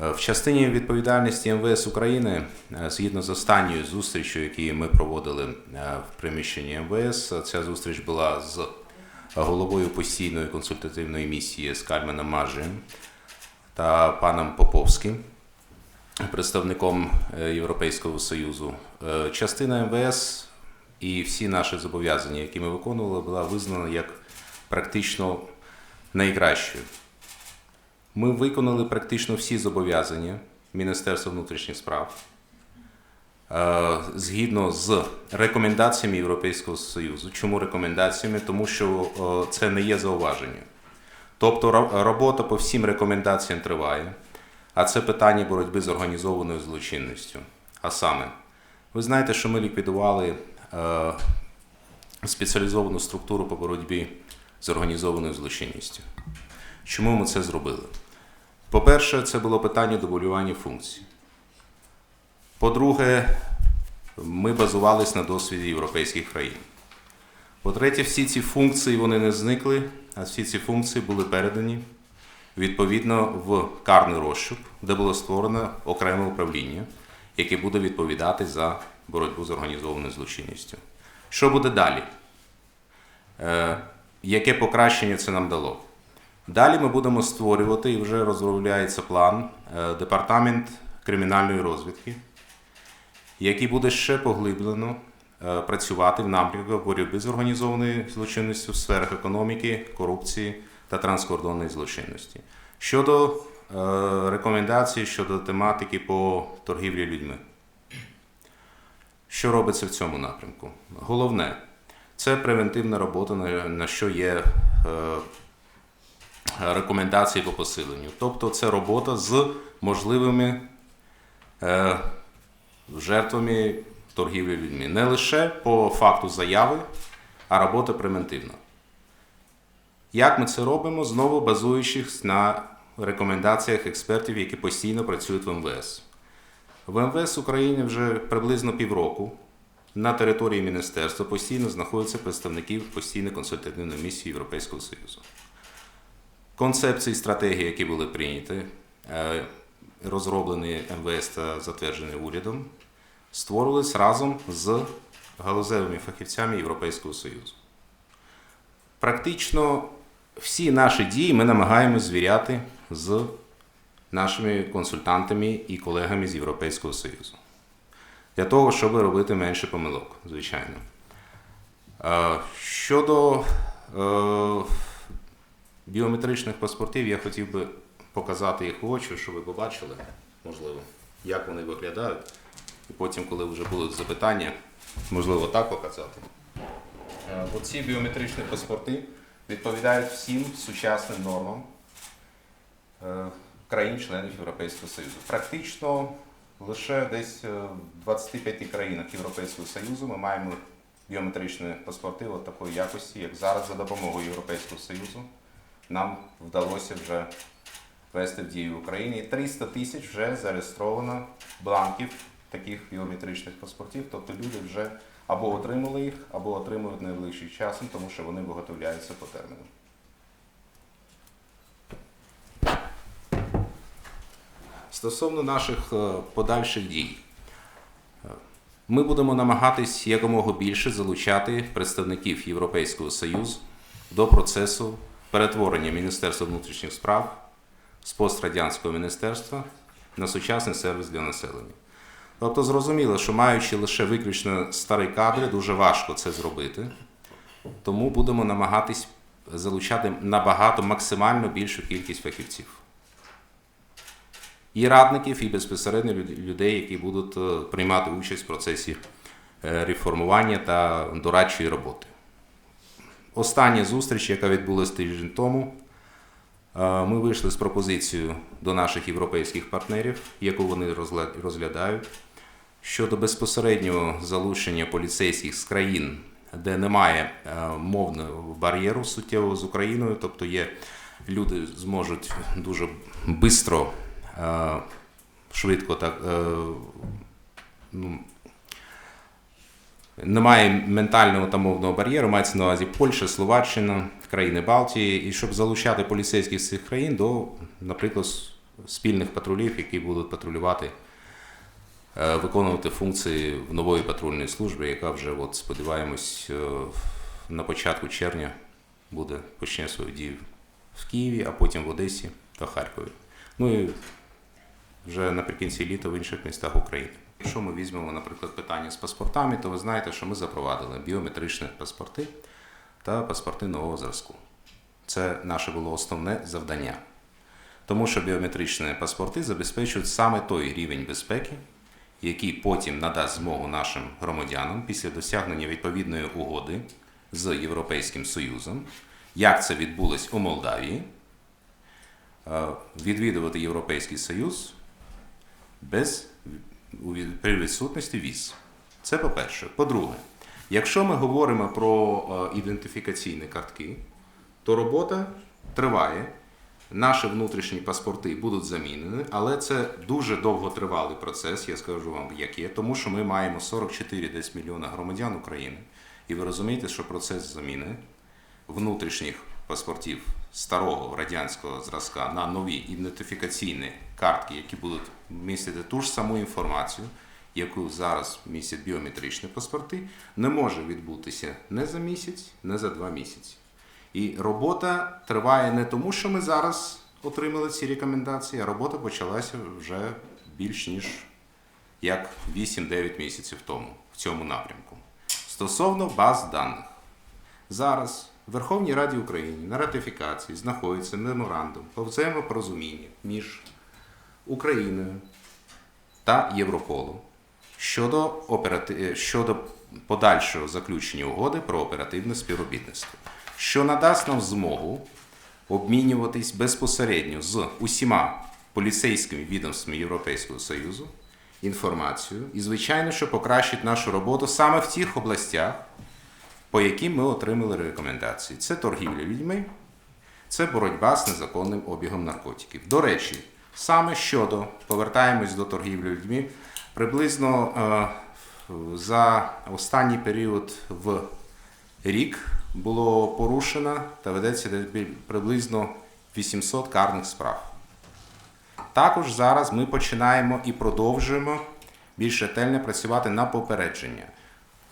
Е, В частині відповідальності МВС України, е, згідно з останньою зустрічю, яку ми проводили е, в приміщенні МВС, ця зустріч була з головою постійної консультативної місії з Кальменом та паном Поповським, представником Європейського Союзу. Частина МВС і всі наші зобов'язання, які ми виконували, була визнана як практично найкращою. Ми виконали практично всі зобов'язання Міністерства внутрішніх справ е, згідно з рекомендаціями Європейського Союзу. Чому рекомендаціями? Тому що е, це не є зауваження. Тобто робота по всім рекомендаціям триває, а це питання боротьби з організованою злочинністю. А саме, ви знаєте, що ми ліквідували е, спеціалізовану структуру по боротьбі з організованою злочинністю. Чому ми це зробили? По-перше, це було питання дублювання функцій. По-друге, ми базувались на досвіді європейських країн. По-третє, всі ці функції вони не зникли, а всі ці функції були передані відповідно в карний розшук, де було створено окреме управління, яке буде відповідати за боротьбу з організованою злочинністю. Що буде далі? Е, яке покращення це нам дало? Далі ми будемо створювати і вже розробляється план е, департамент кримінальної розвідки, який буде ще поглиблено е, працювати в напрямку боротьби з організованою злочинністю в сферах економіки, корупції та транскордонної злочинності. Щодо е, рекомендацій щодо тематики по торгівлі людьми. Що робиться в цьому напрямку? Головне це превентивна робота, на, що є рекомендації по посиленню. Тобто це робота з можливими е, жертвами торгівлі людьми. Не лише по факту заяви, а робота превентивна. Як ми це робимо? Знову базуючись на рекомендаціях експертів, які постійно працюють в МВС. В МВС України вже приблизно півроку на території міністерства постійно знаходяться представники постійної консультативної місії Європейського Союзу. Концепції стратегії, які були прийняті, е, розроблені МВС та затверджені урядом, створились разом з галузевими фахівцями Європейського Союзу. Практично всі наші дії ми намагаємося звіряти з нашими консультантами і колегами з Європейського Союзу. Для того, щоб робити менше помилок, звичайно. Е, Щодо е, біометричних паспортів, я хотів би показати їх в очі, щоб ви побачили, можливо, як вони виглядають. І потім, коли вже будуть запитання, можливо, так показати. Е, Оці біометричні паспорти відповідають всім сучасним нормам е, країн-членів Європейського Союзу. Практично лише десь е, в 25 країнах Європейського Союзу ми маємо біометричні паспорти от такої якості, як зараз за допомогою Європейського Союзу. Нам вдалося вже ввести в дію в Україні. 300 тисяч вже зареєстровано бланків таких біометричних паспортів. Тобто люди вже або отримали їх, або отримують найближчим часом, тому що вони виготовляються по терміну. Стосовно наших е, подальших дій, Е, ми будемо намагатись якомога більше залучати представників Європейського Союзу до процесу перетворення Міністерства внутрішніх справ з пострадянського міністерства на сучасний сервіс для населення. Тобто зрозуміло, що маючи лише виключно старі кадри, дуже важко це зробити. Тому будемо намагатись залучати набагато максимально більшу кількість фахівців. І радників, і безпосередньо людей, які будуть е, приймати участь в процесі е, реформування та дорадчої роботи. Остання зустріч, яка відбулася тиждень тому, е, ми вийшли з пропозицією до наших європейських партнерів, яку вони розглядають, щодо безпосереднього залучення поліцейських з країн, де немає е, мовного бар'єру суттєвого з Україною, тобто є люди зможуть дуже швидко, швидко так. е, ну, немає ментального та мовного бар'єру, мається на увазі Польща, Словаччина, країни Балтії, і щоб залучати поліцейських з цих країн до, наприклад, спільних патрулів, які будуть патрулювати, е, виконувати функції в нової патрульної служби, яка вже, от, сподіваємось, е, на початку червня буде почне свою дію в Києві, а потім в Одесі та Харкові. Ну і вже наприкінці літа в інших містах України. Якщо ми візьмемо, наприклад, питання з паспортами, то ви знаєте, що ми запровадили біометричні паспорти та паспорти нового зразку. Це наше було основне завдання. Тому що біометричні паспорти забезпечують саме той рівень безпеки, який потім надасть змогу нашим громадянам після досягнення відповідної угоди з Європейським Союзом, як це відбулось у Молдавії, е, відвідувати Європейський Союз без при відсутності віз. Це по-перше. По-друге, якщо ми говоримо про е, ідентифікаційні картки, то робота триває. Наші внутрішні паспорти будуть замінені, але це дуже довготривалий процес, я скажу вам, як є, тому що ми маємо 44 десь мільйона громадян України. І ви розумієте, що процес заміни внутрішніх паспортів старого радянського зразка на нові ідентифікаційні картки, які будуть містити ту ж саму інформацію, яку зараз містять біометричні паспорти, не може відбутися не за місяць, не за два місяці. І робота триває не тому, що ми зараз отримали ці рекомендації, а робота почалася вже більш ніж як 8-9 місяців тому в цьому напрямку. Стосовно баз даних, зараз Верховній Раді України на ратифікації знаходиться меморандум про взаємопорозуміння між Україною та Європолом щодо, операти... щодо подальшого заключення угоди про оперативне співробітництво, що надасть нам змогу обмінюватись безпосередньо з усіма поліцейськими відомствами Європейського Союзу інформацією і, звичайно, що покращить нашу роботу саме в тих областях, по яким ми отримали рекомендації. Це торгівля людьми, це боротьба з незаконним обігом наркотиків. До речі, саме щодо повертаємось до торгівлі людьми, приблизно е, за останній період в рік було порушено та ведеться приблизно 800 карних справ. Також зараз ми починаємо і продовжуємо більш ретельно працювати на попередження.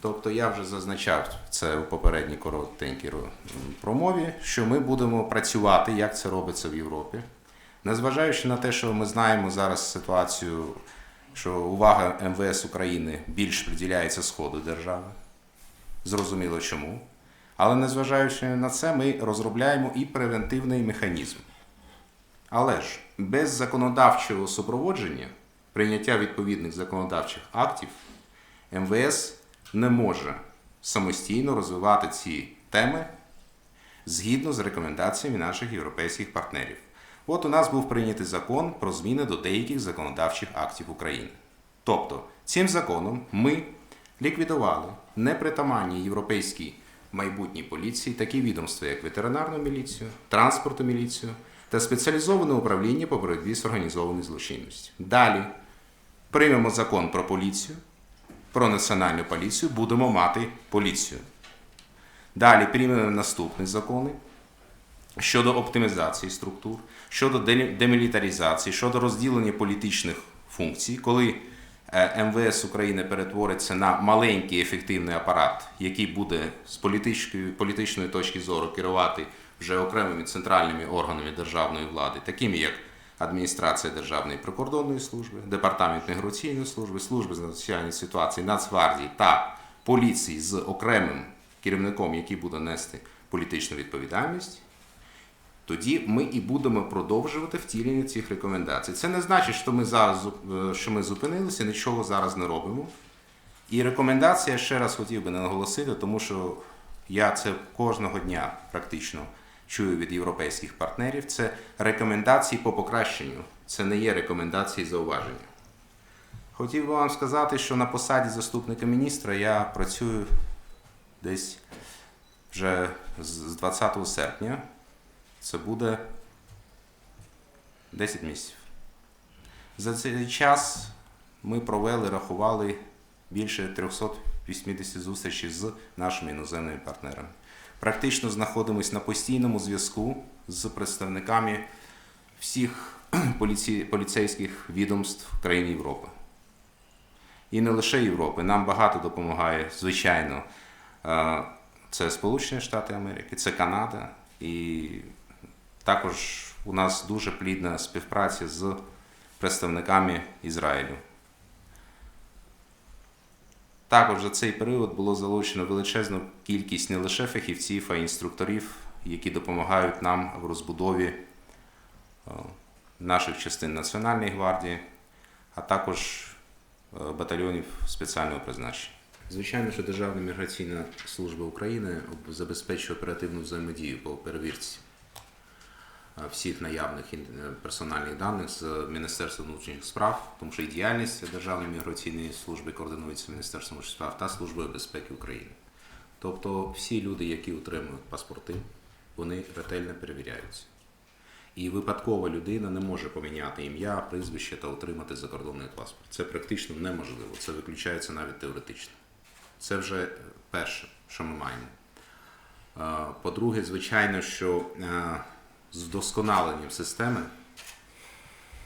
Тобто я вже зазначав це у попередній коротенькій промові, що ми будемо працювати, як це робиться в Європі. Незважаючи на те, що ми знаємо зараз ситуацію, що увага МВС України більш приділяється сходу держави. Зрозуміло чому. Але незважаючи на це, ми розробляємо і превентивний механізм. Але ж без законодавчого супроводження, прийняття відповідних законодавчих актів, МВС не може самостійно розвивати ці теми згідно з рекомендаціями наших європейських партнерів. От у нас був прийнятий закон про зміни до деяких законодавчих актів України. Тобто, цим законом ми ліквідували непритаманні європейській майбутній поліції такі відомства, як ветеринарну міліцію, транспортну міліцію та спеціалізоване управління по боротьбі з організованою злочинністю. Далі приймемо закон про поліцію, про національну поліцію, будемо мати поліцію. Далі приймемо наступні закони щодо оптимізації структур, щодо демілітаризації, щодо розділення політичних функцій, коли е, МВС України перетвориться на маленький ефективний апарат, який буде з політичної, політичної точки зору керувати вже окремими центральними органами державної влади, такими як адміністрація Державної прикордонної служби, департамент міграційної служби, служби з надзвичайної ситуації, Нацгвардії та поліції з окремим керівником, який буде нести політичну відповідальність тоді ми і будемо продовжувати втілення цих рекомендацій. Це не значить, що ми зараз е, що ми зупинилися, нічого зараз не робимо. І рекомендація ще раз хотів би наголосити, тому що я це кожного дня практично чую від європейських партнерів. Це рекомендації по покращенню, це не є рекомендації зауваження. Хотів би вам сказати, що на посаді заступника міністра я працюю десь вже з з 20 серпня. Це буде 10 місяців. За цей час ми провели, рахували більше 380 зустрічей з нашими іноземними партнерами. Практично знаходимося на постійному зв'язку з представниками всіх поліці... поліцейських відомств країн Європи. І не лише Європи. Нам багато допомагає, звичайно, е, це Сполучені Штати Америки, це Канада. І також у нас дуже плідна співпраця з представниками Ізраїлю. Також за цей період було залучено величезну кількість не лише фахівців, а й інструкторів, які допомагають нам в розбудові е, наших частин Національної гвардії, а також е, батальйонів спеціального призначення. Звичайно, що Державна міграційна служба України забезпечує оперативну взаємодію по перевірці всіх наявних е, персональних даних з Міністерством внутрішніх справ, тому що і діяльність Державної міграційної служби координується Міністерством внутрішніх справ та Службою безпеки України. Тобто всі люди, які отримують паспорти, вони ретельно перевіряються. І випадкова людина не може поміняти ім'я, прізвище та отримати закордонний паспорт. Це практично неможливо. Це виключається навіть теоретично. Це вже е, перше, що ми маємо. Е, По-друге, звичайно, що е, з вдосконаленням системи,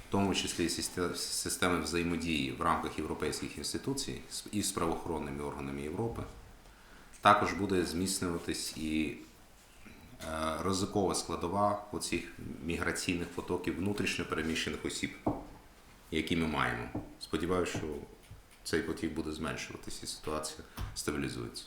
в тому числі системи взаємодії в рамках європейських інституцій і з правоохоронними органами Європи, також буде зміцнюватись і е, ризикова складова оцих міграційних потоків внутрішньо переміщених осіб, які ми маємо. Сподіваюся, що цей потік буде зменшуватися і ситуація стабілізується.